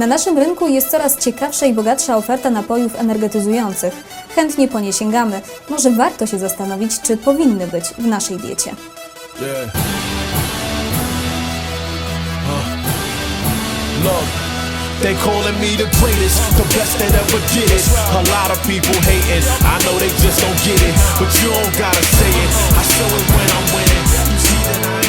Na naszym rynku jest coraz ciekawsza i bogatsza oferta napojów energetyzujących. Chętnie po nie sięgamy. Może warto się zastanowić, czy powinny być w naszej diecie. Yeah. They calling me the greatest, the best that ever did it. A lot of people hating, I know they just don't get it, but you don't gotta say it. I show it when I'm winning. You see that I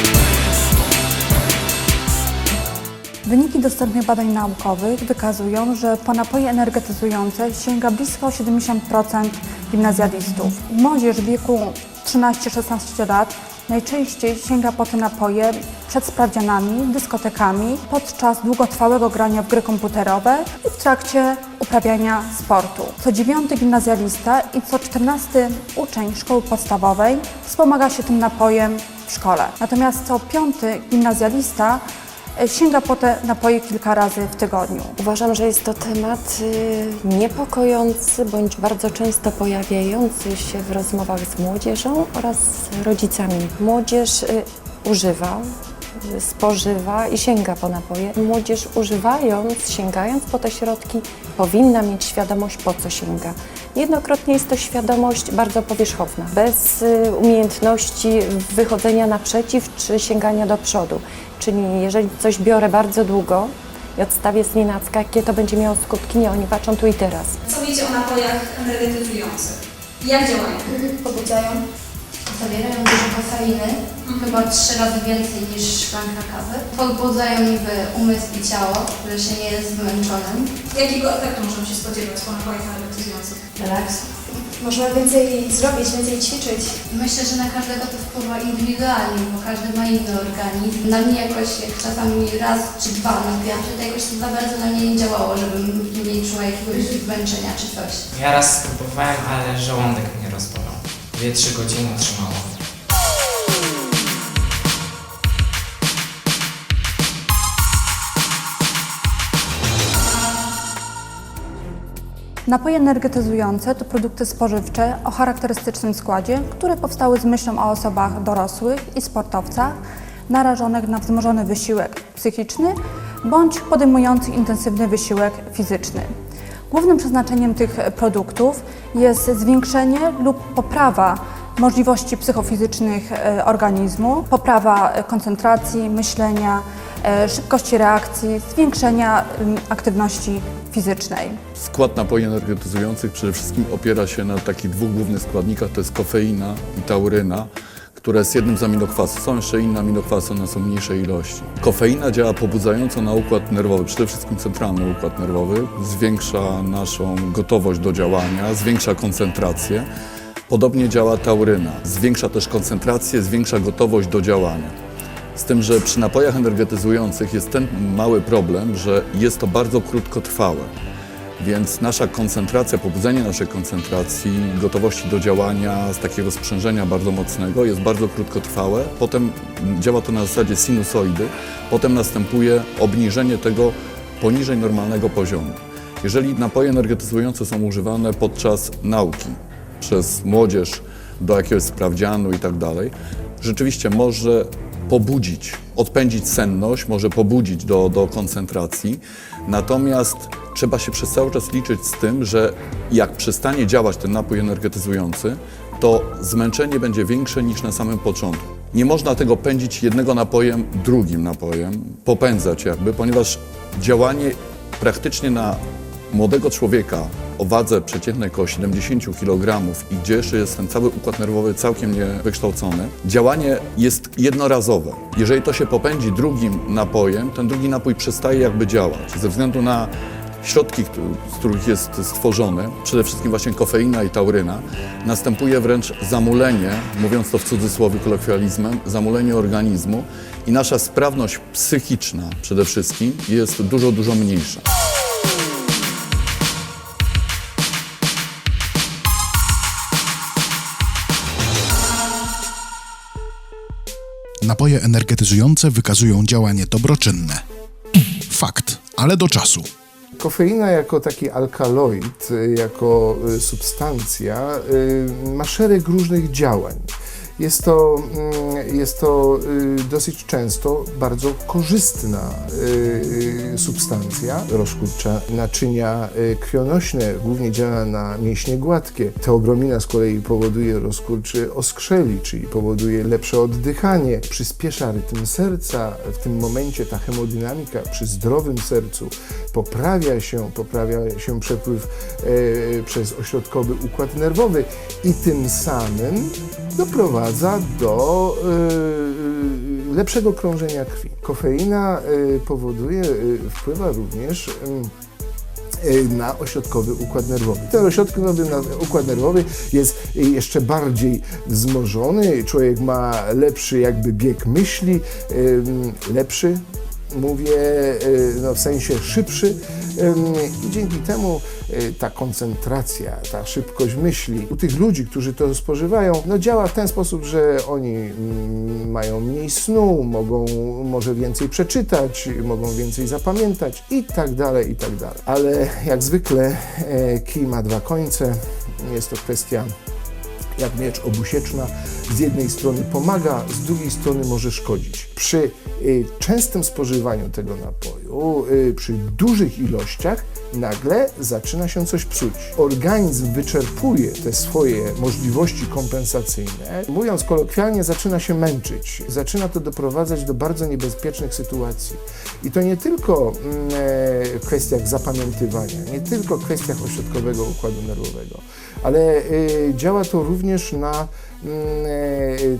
Wyniki dostępnych badań naukowych wykazują, że po napoje energetyzujące sięga blisko 70% gimnazjalistów. Młodzież w wieku 13-16 lat najczęściej sięga po te napoje przed sprawdzianami, dyskotekami, podczas długotrwałego grania w gry komputerowe i w trakcie uprawiania sportu. Co dziewiąty gimnazjalista i co czternasty uczeń szkoły podstawowej wspomaga się tym napojem w szkole. Natomiast co piąty gimnazjalista sięga po te napoje kilka razy w tygodniu. Uważam, że jest to temat y, niepokojący bądź bardzo często pojawiający się w rozmowach z młodzieżą oraz rodzicami. Młodzież y, używa, y, spożywa i sięga po napoje. Młodzież używając, sięgając po te środki, powinna mieć świadomość, po co sięga. Jednokrotnie jest to świadomość bardzo powierzchowna, bez y, umiejętności wychodzenia naprzeciw czy sięgania do przodu. Czyli jeżeli coś biorę bardzo długo, i odstawię z nienacka, jakie to będzie miało skutki. Nie, oni patrzą tu i teraz. Co wiecie o napojach energetyzujących? Jak działają? pobudzają, zawierają dużo kofeiny, chyba trzy razy więcej niż szklanka kawy. Pobudzają niby umysł i ciało, że się nie jest zmęczonym. Jakiego efektu możemy się spodziewać po napojach energetyzujących? Relaks. Można więcej zrobić, więcej ćwiczyć. Myślę, że na każdego to wpływa indywidualnie, bo każdy ma inny organizm. Na mnie jakoś, jak czasami raz czy dwa napijam, to jakoś to za bardzo na mnie nie działało, żebym nie czuła jakiegoś zmęczenia czy coś. Ja raz spróbowałem, ale żołądek mnie rozbolał. 2-3 godziny trzymało. Napoje energetyzujące to produkty spożywcze o charakterystycznym składzie, które powstały z myślą o osobach dorosłych i sportowcach narażonych na wzmożony wysiłek psychiczny bądź podejmujących intensywny wysiłek fizyczny. Głównym przeznaczeniem tych produktów jest zwiększenie lub poprawa możliwości psychofizycznych e, organizmu, poprawa e, koncentracji, myślenia, e, szybkości reakcji, zwiększenia aktywności fizycznej. Skład napoi energetyzujących przede wszystkim opiera się na takich dwóch głównych składnikach, to jest kofeina i tauryna, która jest jednym z aminokwasów. Są jeszcze inne aminokwasy, one są mniejszej ilości. Kofeina działa pobudzająco na układ nerwowy, przede wszystkim centralny układ nerwowy, zwiększa naszą gotowość do działania, zwiększa koncentrację. Podobnie działa tauryna, zwiększa też koncentrację, zwiększa gotowość do działania. Z tym, że przy napojach energetyzujących jest ten mały problem, że jest to bardzo krótkotrwałe. Więc nasza koncentracja, pobudzenie naszej koncentracji, gotowości do działania z takiego sprzężenia bardzo mocnego jest bardzo krótkotrwałe. Potem działa to na zasadzie sinusoidy. Potem następuje obniżenie tego poniżej normalnego poziomu. Jeżeli napoje energetyzujące są używane podczas nauki przez młodzież do jakiegoś sprawdzianu i tak dalej, rzeczywiście może pobudzić, odpędzić senność, może pobudzić do, do koncentracji. Natomiast trzeba się przez cały czas liczyć z tym, że jak przestanie działać ten napój energetyzujący, to zmęczenie będzie większe niż na samym początku. Nie można tego pędzić jednego napojem drugim napojem, popędzać jakby, ponieważ działanie praktycznie na młodego człowieka o wadze przeciętnej około 70 kg i gdzie jeszcze jest ten cały układ nerwowy całkiem niewykształcony, działanie jest jednorazowe. Jeżeli to się popędzi drugim napojem, ten drugi napój przestaje jakby działać. Ze względu na środki, z których jest stworzony, przede wszystkim właśnie kofeina i tauryna, następuje wręcz zamulenie, mówiąc to w cudzysłowie kolokwializmem, zamulenie organizmu i nasza sprawność psychiczna przede wszystkim jest dużo, dużo mniejsza. Napoje energetyzujące wykazują działanie dobroczynne. Fakt, ale do czasu. Kofeina jako taki alkaloid, y, jako y, substancja y, ma szereg różnych działań. Jest to, mm, jest to y, dosyć często bardzo korzystna y, y, substancja. Rozkurcza naczynia krwionośne, głównie działa na mięśnie gładkie. Teobromina z kolei powoduje rozkurczy oskrzeli, czyli powoduje lepsze oddychanie, przyspiesza rytm serca. W tym momencie ta hemodynamika przy zdrowym sercu poprawia się, poprawia się przepływ przez ośrodkowy układ nerwowy i tym samym doprowadza do e, lepszego krążenia krwi. Kofeina e, powoduje, e, wpływa również e, na ośrodkowy układ nerwowy. Ten ośrodkowy układ nerwowy jest jeszcze bardziej wzmożony, człowiek ma lepszy jakby bieg myśli, em, lepszy, mówię e, no, w sensie szybszy i dzięki temu e, ta koncentracja, ta szybkość myśli u tych ludzi, którzy to spożywają, no działa w ten sposób, że oni mm, mają mniej snu, mogą może więcej przeczytać, mogą więcej zapamiętać i tak dalej, i tak dalej. Ale jak zwykle e, kij ma dwa końce, jest to kwestia jak miecz obusieczna, z jednej strony pomaga, z drugiej strony może szkodzić. Przy y, częstym spożywaniu tego napoju, y, przy dużych ilościach, nagle zaczyna się coś psuć. Organizm wyczerpuje te swoje możliwości kompensacyjne. Mówiąc kolokwialnie, zaczyna się męczyć. Zaczyna to doprowadzać do bardzo niebezpiecznych sytuacji. I to nie tylko mm, e, w kwestiach zapamiętywania, nie tylko w kwestiach ośrodkowego układu nerwowego, ale y, działa to również na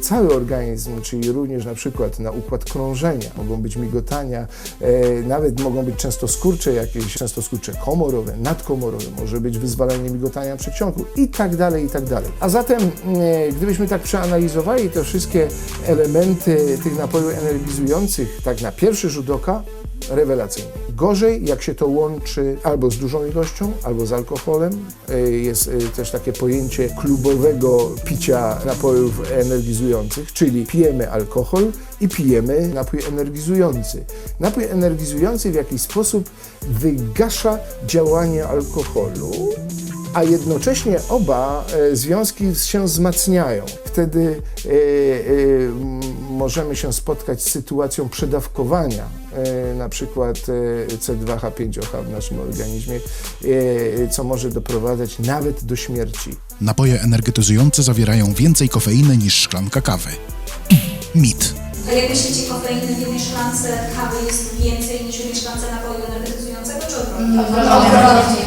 cały organizm, czyli również na przykład na układ krążenia. Mogą być migotania, e, nawet mogą być często skurcze jakieś, często skurcze komorowe, nadkomorowe, może być wyzwalanie migotania przedsionku i tak dalej, i tak dalej. A zatem, e, gdybyśmy tak przeanalizowali te wszystkie elementy tych napojów energizujących, tak na pierwszy rzut oka, rewelacyjnie. Gorzej, jak się to łączy albo z dużą ilością, albo z alkoholem. E, Jest e, też takie pojęcie klubowego picia napojów energizujących, czyli pijemy alkohol i pijemy napój energizujący. Napój energizujący w jakiś sposób wygasza działanie alkoholu, a jednocześnie oba e, związki się wzmacniają. Wtedy e, m, możemy się spotkać z sytuacją przedawkowania, na przykład e, C2H5OH w naszym organizmie, e, co może doprowadzać nawet do śmierci. Napoje energetyzujące zawierają więcej kofeiny niż szklanka kawy. Mit. A jak myślicie, kofeiny w jednej szklance kawy jest więcej niż w jednej szklance napoju energetyzującego, czy odwrotnie? Odwrotnie.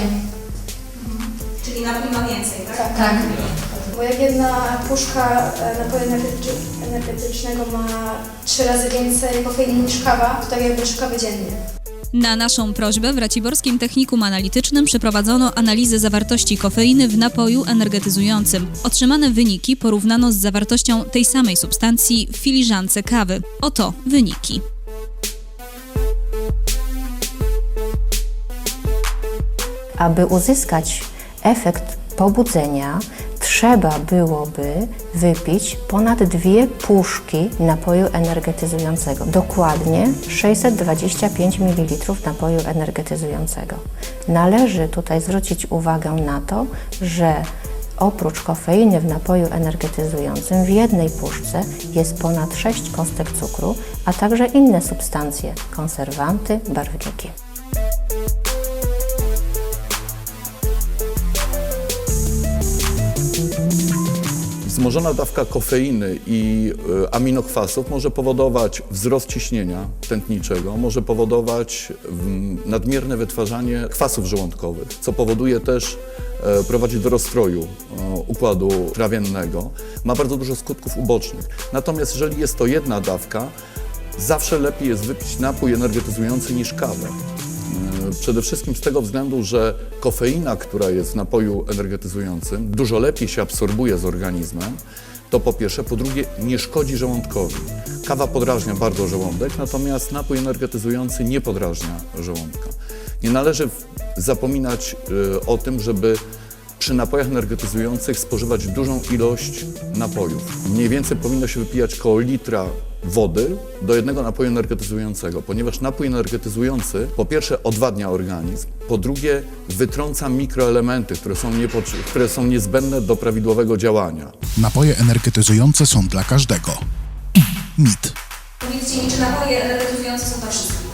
Czyli napój ma więcej, tak? Tak. Bo jak jedna puszka e, napoju energetycznego ma trzy razy więcej kofeiny niż kawa, to tak jakby trzy kawy dziennie. Na naszą prośbę w Raciborskim Technikum Analitycznym przeprowadzono analizę zawartości kofeiny w napoju energetyzującym. Otrzymane wyniki porównano z zawartością tej samej substancji w filiżance kawy. Oto wyniki. Aby uzyskać efekt pobudzenia, trzeba byłoby wypić ponad dwie puszki napoju energetyzującego. Dokładnie 625 ml napoju energetyzującego. Należy tutaj zwrócić uwagę na to, że oprócz kofeiny w napoju energetyzującym w jednej puszce jest ponad 6 kostek cukru, a także inne substancje, konserwanty, barwniki. Wzmożona dawka kofeiny i e, aminokwasów może powodować wzrost ciśnienia tętniczego, może powodować mm, nadmierne wytwarzanie kwasów żołądkowych, co powoduje też, e, prowadzi do rozstroju e, układu trawiennego. Ma bardzo dużo skutków ubocznych. Natomiast jeżeli jest to jedna dawka, zawsze lepiej jest wypić napój energetyzujący niż kawę. Przede wszystkim z tego względu, że kofeina, która jest w napoju energetyzującym, dużo lepiej się absorbuje z organizmem. To po pierwsze. Po drugie, nie szkodzi żołądkowi. Kawa podrażnia bardzo żołądek, natomiast napój energetyzujący nie podrażnia żołądka. Nie należy zapominać e, o tym, żeby przy napojach energetyzujących spożywać dużą ilość napojów. Mniej więcej powinno się wypijać koło litra wody do jednego napoju energetyzującego, ponieważ napój energetyzujący po pierwsze odwadnia organizm, po drugie wytrąca mikroelementy, które są, które są niezbędne do prawidłowego działania. Napoje energetyzujące są dla każdego. Mit. Powiedzcie mi, czy napoje energetyzujące są dla wszystkich?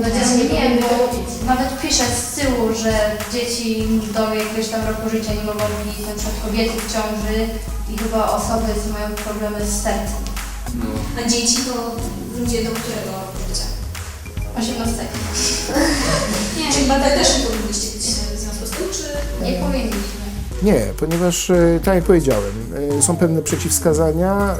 No ja nie wiem, bo nawet pisze z tyłu, że dzieci do jakiegoś tam roku życia nie mogą pić, na przykład kobiety w ciąży i chyba osoby, co mają problemy z sercem. A dzieci to ludzie do którego życia? 18. Nie, czy badać też nie powinniście być w związku z tym, czy... Nie powinniśmy. Nie, ponieważ, e, tak jak powiedziałem, e, są pewne przeciwwskazania,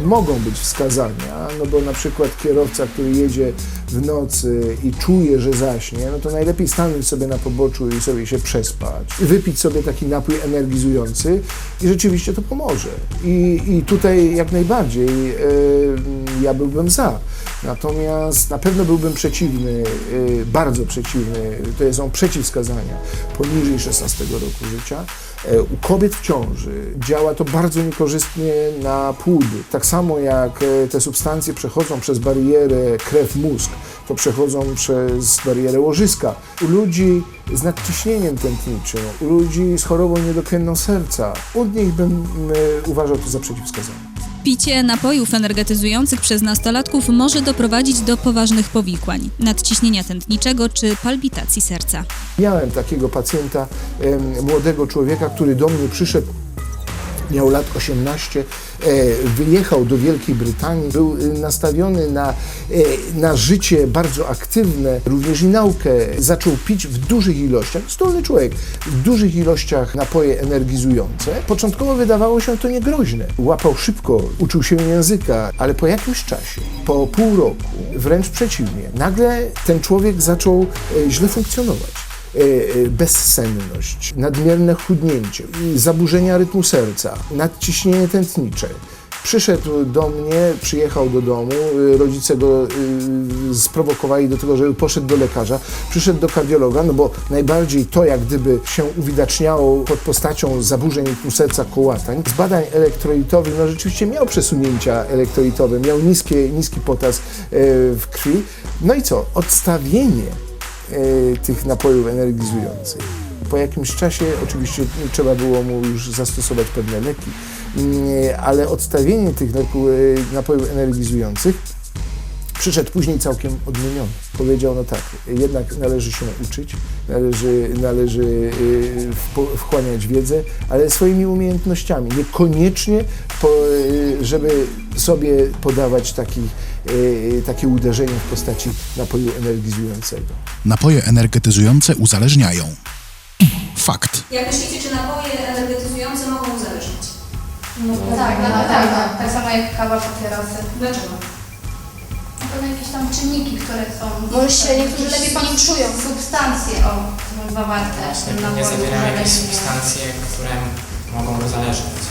e, mogą być wskazania, no bo na przykład kierowca, który jedzie w nocy i czuje, że zaśnie, no to najlepiej stanąć sobie na poboczu i sobie się przespać, wypić sobie taki napój energizujący i rzeczywiście to pomoże. I, i tutaj jak najbardziej e, ja byłbym za. Natomiast na pewno byłbym przeciwny, y, bardzo przeciwny, to są przeciwwskazania poniżej 16 roku życia. E, U kobiet w ciąży działa to bardzo niekorzystnie na płudy. Tak samo jak e, te substancje przechodzą przez barierę krew-mózg, to przechodzą przez barierę łożyska. U ludzi z nadciśnieniem tętniczym, u ludzi z chorobą niedokrwienną serca, u nich bym e, uważał to za przeciwwskazanie. Picie napojów energetyzujących przez nastolatków może doprowadzić do poważnych powikłań, nadciśnienia tętniczego czy palpitacji serca. Miałem takiego pacjenta, młodego człowieka, który do mnie przyszedł. Miał lat 18, e, wyjechał do Wielkiej Brytanii, był e, nastawiony na, e, na życie bardzo aktywne, również i naukę. Zaczął pić w dużych ilościach, zdolny człowiek, w dużych ilościach napoje energizujące. Początkowo wydawało się to niegroźne. Łapał szybko, uczył się języka, ale po jakimś czasie, po pół roku, wręcz przeciwnie, nagle ten człowiek zaczął źle funkcjonować bezsenność, nadmierne chudnięcie, zaburzenia rytmu serca, nadciśnienie tętnicze. Przyszedł do mnie, przyjechał do domu, y, rodzice go sprowokowali do tego, żeby poszedł do lekarza, przyszedł do kardiologa, no bo najbardziej to jak gdyby się uwidaczniało pod postacią zaburzeń rytmu serca kołatań. Z badań elektrolitowych, no rzeczywiście miał przesunięcia elektrolitowe, miał niskie, niski potas w krwi. No i co? Odstawienie e, tych napojów energizujących. Po jakimś czasie oczywiście trzeba było mu już zastosować pewne leki, mm, ale odstawienie tych e, napojów energizujących przyszedł później całkiem odmieniony. Powiedział, no tak, jednak należy się uczyć, należy, należy y, wchłaniać wiedzę, ale swoimi umiejętnościami, niekoniecznie, po, y, żeby sobie podawać taki, y, takie uderzenie w postaci napoju energizującego. Napoje energetyzujące uzależniają. Fakt. Jak myślicie, czy napoje energetyzujące mogą uzależnić? No, tak, no, tak, tak, tak samo jak kawa, papierosy. Dlaczego? Na pewno jakieś tam czynniki, które są... Może się niektórzy lepiej po nim czują. Substancje, o, są zawarte w tym Nie zawierają jakieś substancje, które mogą uzależnić.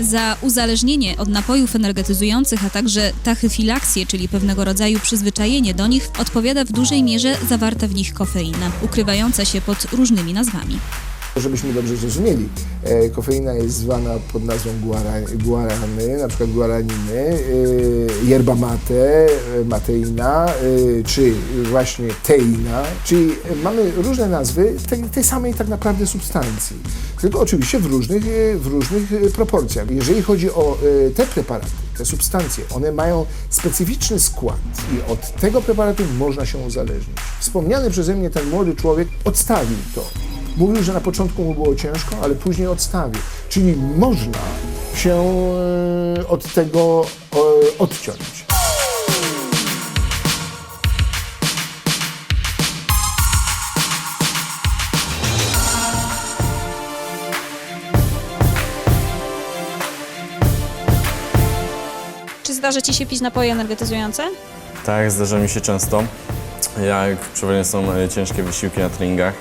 Za uzależnienie od napojów energetyzujących, a także tachyfilaksję, czyli pewnego rodzaju przyzwyczajenie do nich, odpowiada w dużej mierze zawarta w nich kofeina, ukrywająca się pod różnymi nazwami. Żebyśmy dobrze zrozumieli, e, kofeina jest zwana pod nazwą guara, guarany, na przykład guaraniny, e, yerba mate, e, mateina, e, czy właśnie teina, czyli mamy różne nazwy tej, tej samej tak naprawdę substancji, tylko oczywiście w różnych, e, w różnych proporcjach. Jeżeli chodzi o te preparaty, te substancje, one mają specyficzny skład i od tego preparatu można się uzależnić. Wspomniany przeze mnie ten młody człowiek odstawił to. Mówił, że na początku mu było ciężko, ale później odstawił. Czyli można się e, od tego e, odciąć. Czy zdarza Ci się pić napoje energetyzujące? Tak, zdarza mi się często. Jak przeważnie są e, ciężkie wysiłki na treningach,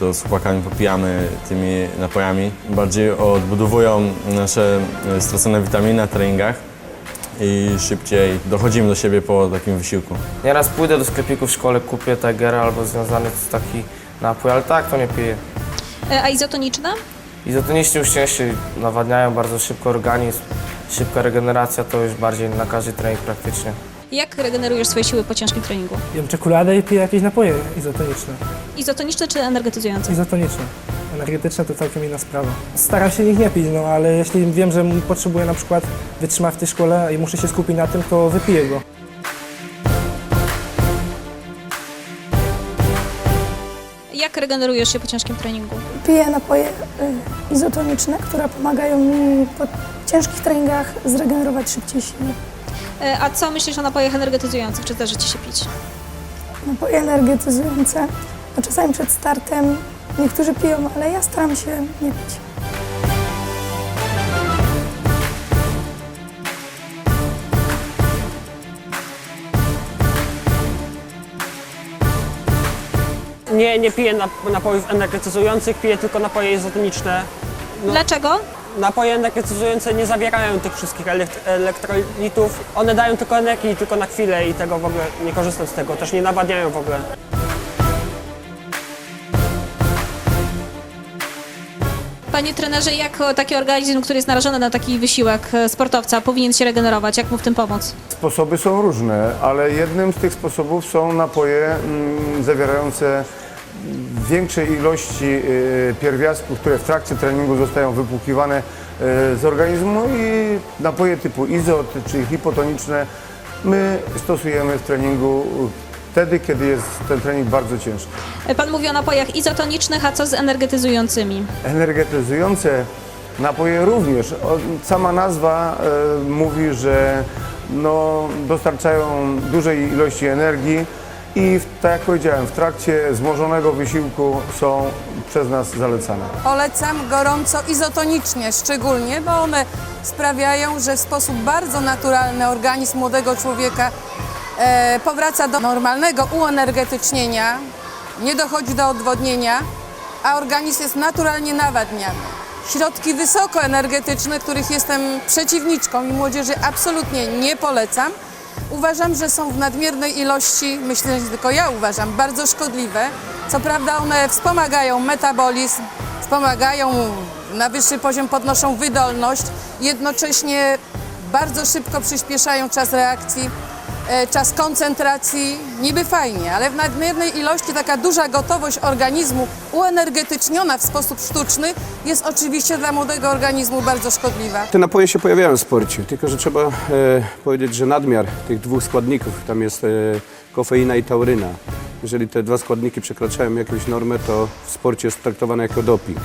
to z chłopakami popijamy tymi napojami. Bardziej odbudowują nasze e, stracone witaminy na treningach i szybciej dochodzimy do siebie po takim wysiłku. Nieraz pójdę do sklepiku w szkole, kupię Tiger albo związany z taki napój, ale tak to nie piję. E, A izotoniczna? Izotoniczni już ciężsi nawadniają bardzo szybko organizm, szybka regeneracja to już bardziej na każdy trening praktycznie. Jak regenerujesz swoje siły po ciężkim treningu? Jem czekoladę i piję jakieś napoje izotoniczne. Izotoniczne czy energetyzujące? Izotoniczne. Energetyczne to całkiem inna sprawa. Staram się ich nie pić, no ale jeśli wiem, że potrzebuję na przykład wytrzymać w tej szkole i muszę się skupić na tym, to wypiję go. Jak regenerujesz się po ciężkim treningu? Piję napoje y, izotoniczne, które pomagają mi po ciężkich treningach zregenerować szybciej siły. E, A co myślisz o napojach energetyzujących? Czy zdarzy Ci się pić? Napoje energetyzujące, no czasami przed startem niektórzy piją, ale ja staram się nie pić. Nie, nie piję napojów energetyzujących, piję tylko napoje izotoniczne. Dlaczego? Napoje energetyzujące nie zawierają tych wszystkich elekt- elektrolitów. One dają tylko energii tylko na chwilę i tego w ogóle nie korzystam z tego. Też nie nawadniają w ogóle. Panie trenerze, jak o, taki organizm, który jest narażony na taki wysiłek e, sportowca, powinien się regenerować? Jak mu w tym pomóc? Sposoby są różne, ale jednym z tych sposobów są napoje mm, zawierające większej ilości y, pierwiastków, które w trakcie treningu zostają wypłukiwane y, z organizmu i napoje typu izot czy hipotoniczne my stosujemy w treningu wtedy, kiedy jest ten trening bardzo ciężki. Pan mówi o napojach izotonicznych, a co z energetyzującymi? Energetyzujące napoje również. Sama nazwa e, mówi, że no, dostarczają dużej ilości energii i tak jak powiedziałem, w trakcie wzmożonego wysiłku są przez nas zalecane. Polecam gorąco izotonicznie szczególnie, bo one sprawiają, że w sposób bardzo naturalny organizm młodego człowieka e, powraca do normalnego uenergetycznienia, nie dochodzi do odwodnienia, a organizm jest naturalnie nawadniany. Środki wysokoenergetyczne, których jestem przeciwniczką i młodzieży absolutnie nie polecam, uważam, że są w nadmiernej ilości, myślę, że tylko ja uważam, bardzo szkodliwe. Co prawda one wspomagają metabolizm, wspomagają na wyższy poziom, podnoszą wydolność, jednocześnie bardzo szybko przyspieszają czas reakcji, czas koncentracji, niby fajnie, ale w nadmiernej ilości taka duża gotowość organizmu uenergetyczniona w sposób sztuczny jest oczywiście dla młodego organizmu bardzo szkodliwa. Te napoje się pojawiają w sporcie, tylko że trzeba e, powiedzieć, że nadmiar tych dwóch składników, tam jest e, kofeina i tauryna. Jeżeli te dwa składniki przekraczają jakąś normę, to w sporcie jest traktowane jako doping.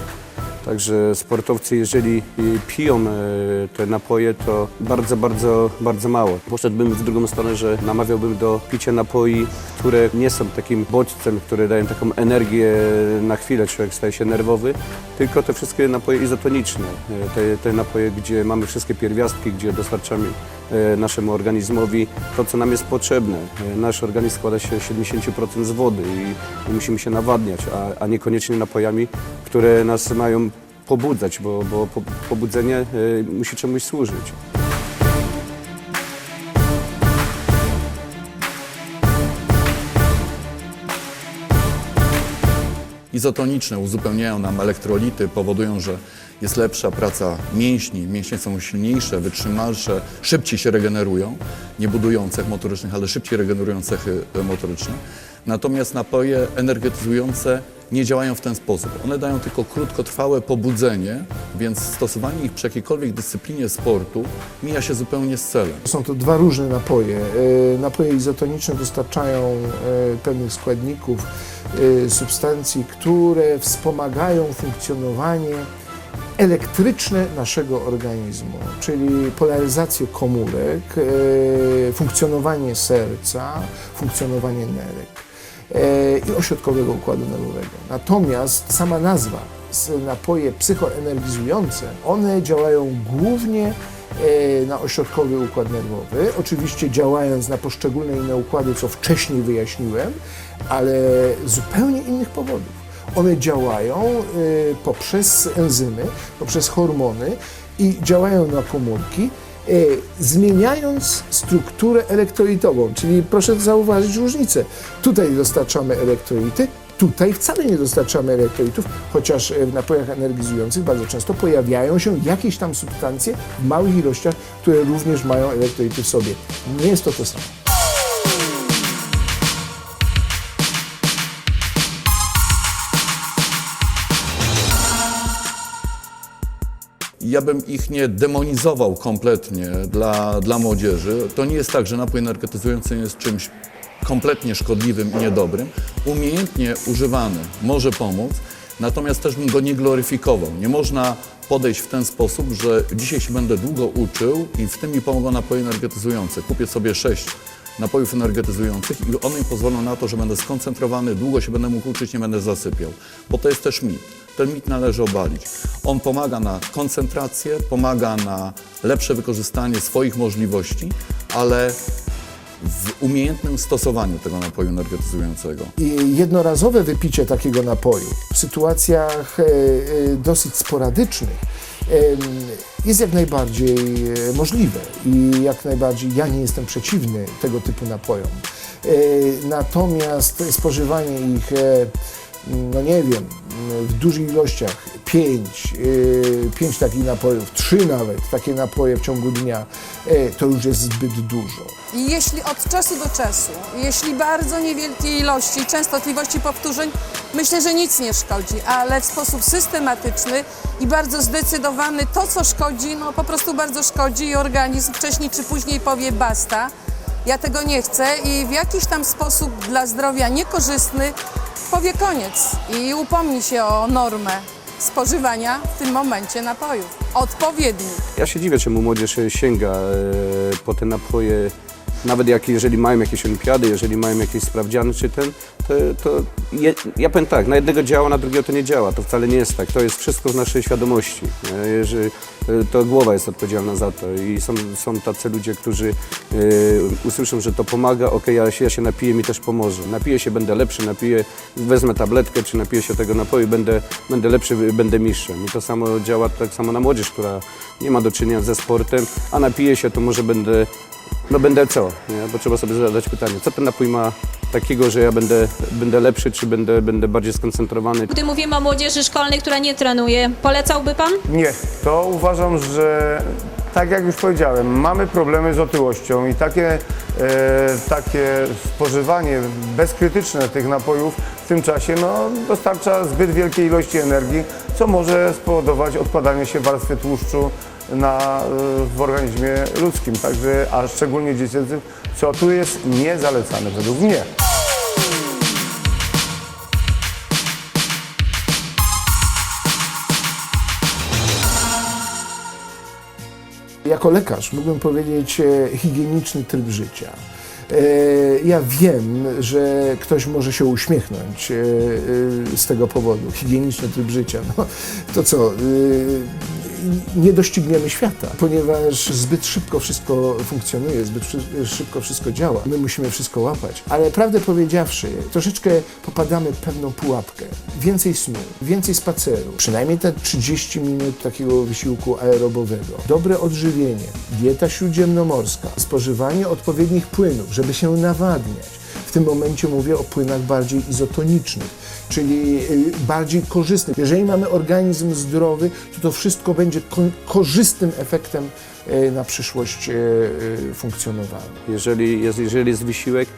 Także sportowcy, jeżeli e, piją e, te napoje, to bardzo, bardzo, bardzo mało. Poszedłbym w drugą stronę, że namawiałbym do picia napoi, które nie są takim bodźcem, które dają taką energię na chwilę, człowiek staje się nerwowy, tylko te wszystkie napoje izotoniczne, e, te, te napoje, gdzie mamy wszystkie pierwiastki, gdzie dostarczamy naszemu organizmowi to, co nam jest potrzebne. E, Nasz organizm składa się 70% z wody i, musimy się nawadniać, a, a niekoniecznie napojami, które nas mają pobudzać, bo, bo po, pobudzenie e, musi czemuś służyć. Izotoniczne uzupełniają nam elektrolity, powodują, że jest lepsza praca mięśni, mięśnie są silniejsze, wytrzymalsze, szybciej się regenerują, nie budują cech motorycznych, ale szybciej regenerują cechy motoryczne. Natomiast napoje energetyzujące nie działają w ten sposób. One dają tylko krótkotrwałe pobudzenie, więc stosowanie ich przy jakiejkolwiek dyscyplinie sportu mija się zupełnie z celem. Są to dwa różne napoje. E, Napoje izotoniczne dostarczają e, pewnych składników, e, substancji, które wspomagają funkcjonowanie elektryczne naszego organizmu, czyli polaryzację komórek, funkcjonowanie serca, funkcjonowanie nerek i ośrodkowego układu nerwowego. Natomiast sama nazwa, napoje psychoenergizujące, one działają głównie e, na ośrodkowy układ nerwowy, oczywiście działając na poszczególne inne układy, co wcześniej wyjaśniłem, ale z zupełnie innych powodów. One działają y, poprzez enzymy, poprzez hormony i działają na komórki, zmieniając strukturę elektrolitową. Czyli proszę zauważyć różnicę. Tutaj dostarczamy elektrolity, Tutaj wcale nie dostarczamy elektrolitów, chociaż w napojach energizujących bardzo często pojawiają się jakieś tam substancje w małych ilościach, które również mają elektrolity w sobie. Nie jest to to samo. Ja bym ich nie demonizował kompletnie dla, dla młodzieży. To nie jest tak, że napój energetyzujący jest czymś kompletnie szkodliwym i niedobrym. Umiejętnie używany może pomóc, natomiast też bym go nie gloryfikował. Nie można podejść w ten sposób, że dzisiaj się będę długo uczył i w tym mi pomogą napoje energetyzujące. Kupię sobie sześć napojów energetyzujących i one mi pozwolą na to, że będę skoncentrowany, długo się będę mógł uczyć, nie będę zasypiał. Bo to jest też mit. Ten mit należy obalić. On pomaga na koncentrację, pomaga na lepsze wykorzystanie swoich możliwości, ale w umiejętnym stosowaniu tego napoju energetyzującego. I jednorazowe wypicie takiego napoju w sytuacjach e, e, dosyć sporadycznych jest jak najbardziej e, możliwe i jak najbardziej ja nie jestem przeciwny tego typu napojom. Natomiast spożywanie ich, no nie wiem, w dużych ilościach, pięć, e, pięć takich napojów, trzy nawet takie napoje w ciągu dnia, e, to już jest zbyt dużo. Jeśli od czasu do czasu, jeśli bardzo niewielkiej ilości częstotliwości powtórzeń, myślę, że nic nie szkodzi, ale w sposób systematyczny i bardzo zdecydowany to, co szkodzi, no po prostu bardzo szkodzi i organizm wcześniej czy później powie basta. Ja tego nie chcę i w jakiś tam sposób dla zdrowia niekorzystny powie koniec i upomni się o normę spożywania w tym momencie napojów. Odpowiedni. Ja się dziwię, czemu młodzież sięga e, po te napoje, nawet jak, jeżeli mają jakieś olimpiady, jeżeli mają jakieś sprawdziany czy ten, to, to je, ja powiem tak, na jednego działa, na drugiego to nie działa. To wcale nie jest tak. To jest wszystko w naszej świadomości. Jeżeli, to głowa jest odpowiedzialna za to i są, są tacy ludzie, którzy e, usłyszą, że to pomaga, ok, ja się, ja się napiję, mi też pomoże. Napiję się, będę lepszy, napiję, wezmę tabletkę, czy napiję się tego napoju, będę, będę lepszy, będę mistrzem. I to samo działa tak samo na młodzież, która nie ma do czynienia ze sportem, a napije się, to może będę, no będę co? Nie? Bo trzeba sobie zadać pytanie, co ten napój ma takiego, że ja będę, będę lepszy, czy będę, będę bardziej skoncentrowany. Gdy mówimy o młodzieży szkolnej, która nie trenuje, polecałby Pan? Nie, to uważam, że tak jak już powiedziałem, mamy problemy z otyłością i takie, e, takie spożywanie bezkrytyczne tych napojów w tym czasie no, dostarcza zbyt wielkiej ilości energii, co może spowodować odkładanie się warstwy tłuszczu na, e, w organizmie ludzkim, także, a szczególnie dziecięcym, co tu jest niezalecane według mnie. Jako lekarz mógłbym powiedzieć e, higieniczny tryb życia. E, Ja wiem, że ktoś może się uśmiechnąć z tego powodu. Higieniczny tryb życia. No, to co? Nie dościgniemy świata, ponieważ zbyt szybko wszystko funkcjonuje, zbyt szy- szybko wszystko działa. My musimy wszystko łapać. Ale prawdę powiedziawszy, troszeczkę popadamy pewną pułapkę. Więcej snu, więcej spaceru, przynajmniej te 30 minut takiego wysiłku aerobowego, dobre odżywienie, dieta śródziemnomorska, spożywanie odpowiednich płynów, żeby się nawadniać. Tym momencie mówię o płynach bardziej izotonicznych, czyli y, bardziej korzystnych. Jeżeli mamy organizm zdrowy, to to wszystko będzie ko- korzystnym efektem y, na przyszłość y, funkcjonowania. Jeżeli jest, jeżeli jest wysiłek,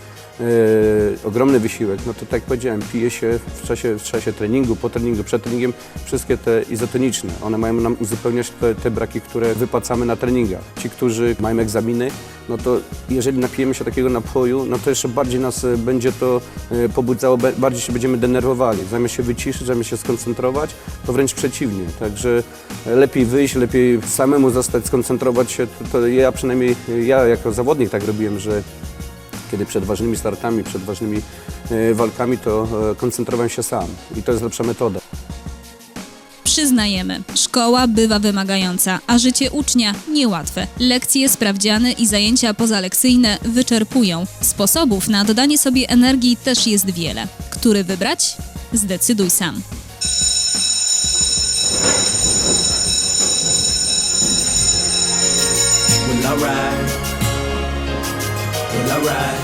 ogromny wysiłek, no to tak jak powiedziałem, pije się w czasie, w czasie treningu, po treningu, przed treningiem, wszystkie te izotoniczne. One mają nam uzupełniać te, te braki, które wypłacamy na treningach. Ci, którzy mają egzaminy, no to jeżeli napijemy się takiego napoju, no to jeszcze bardziej nas e, będzie to e, pobudzało, bardziej się będziemy denerwowali. Zamiast się wyciszyć, zamiast się skoncentrować, to wręcz przeciwnie. Także e, lepiej wyjść, lepiej samemu zostać, skoncentrować się. To, to ja przynajmniej, ja jako zawodnik tak robiłem, że kiedy przed ważnymi startami, przed ważnymi e, walkami, to e, koncentrowałem się sam. I to jest lepsza metoda. Przyznajemy, szkoła bywa wymagająca, a życie ucznia niełatwe. Lekcje, sprawdziany i zajęcia pozalekcyjne wyczerpują. Sposobów na dodanie sobie energii też jest wiele. Który wybrać? Zdecyduj sam. Will I ride?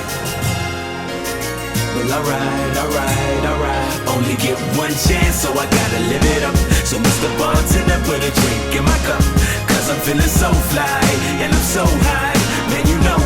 Well, alright, alright, alright. Only get one chance, so I gotta live it up. So, Mr. Bartender, put a drink in my cup. Cause I'm feeling so fly, and I'm so high. Man, you know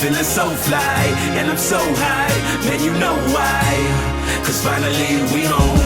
feeling so fly, and I'm so high. Man, you know why. Cause finally we home,